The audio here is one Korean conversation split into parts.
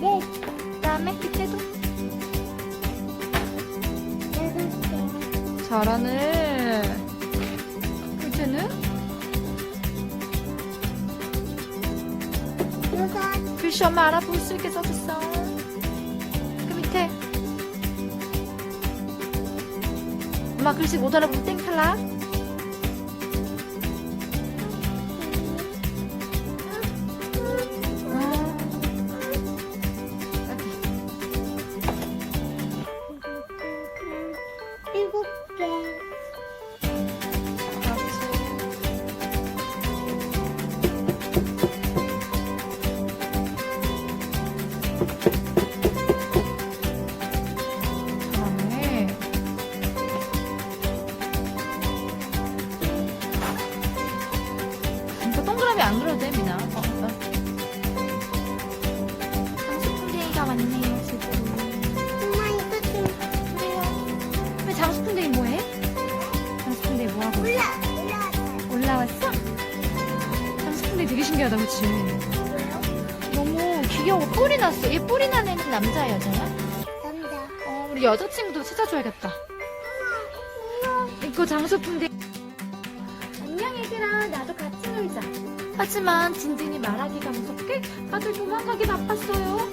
네. 그다음에 밑에도. 잘하네. 여섯. 글씨 엄마 알아볼 수 있게 써줬어. 그 밑에 엄마 글씨 못 알아보면 땡 탈락. 신기하다, 그치? 너무 귀여워. 뿔이 났어. 얘 뿔이 난 애는 남자야, 여자야? 남자. 어, 우리 여자친구도 찾아줘야겠다. 이거 장수풍뎅이. 안녕, 얘들아. 나도 같이 놀자. 하지만 딘딘이 말하기가 무섭게 다들 도망가기 바빴어요.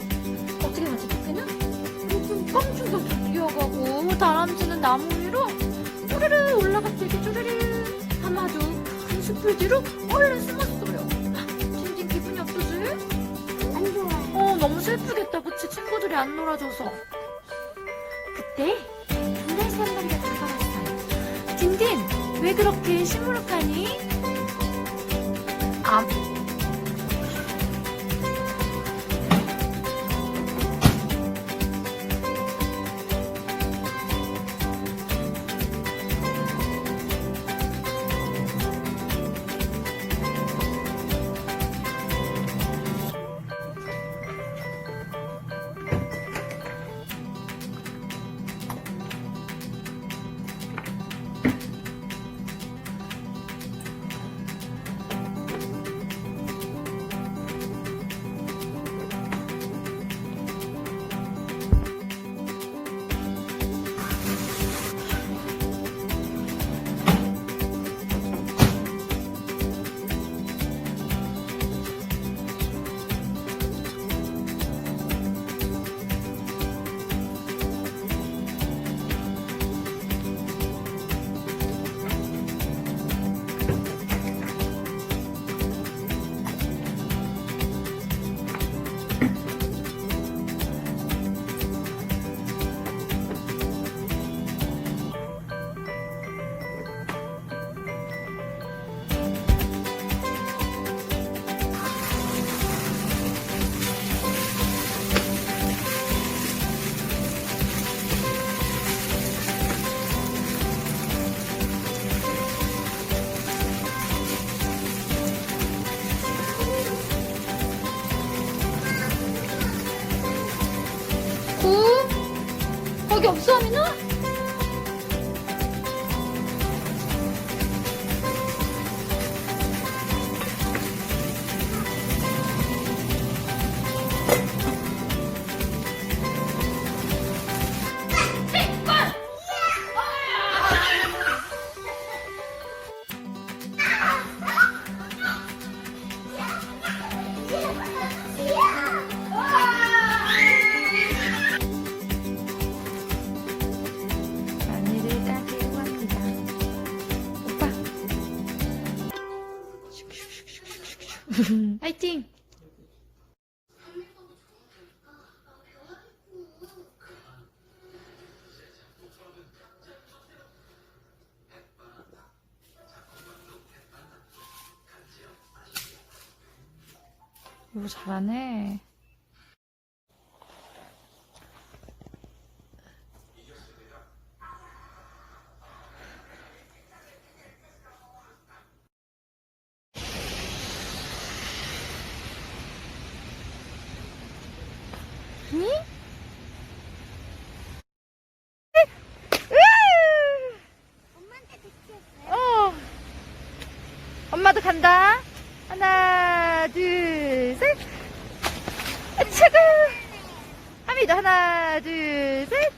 어떻게 하지, 토끼는? 깜충도 뛰어가고 다람쥐는 나무 위로 쪼르르 올라갔지, 이렇게 쪼르르. 아마도 큰 숲을 뒤로 얼른 숨었어 너무 슬프겠다, 그치? 친구들이 안 놀아줘서. 그때, 한 마리가 다가왔어요. 딘딘, 왜 그렇게 시무룩하니? 아, 거기 없어? 마 화이팅! 이거 잘하네. 응? 어. 엄마도 간다. 하나, 둘, 셋. 아, 차가. 시작. 하나, 둘, 셋.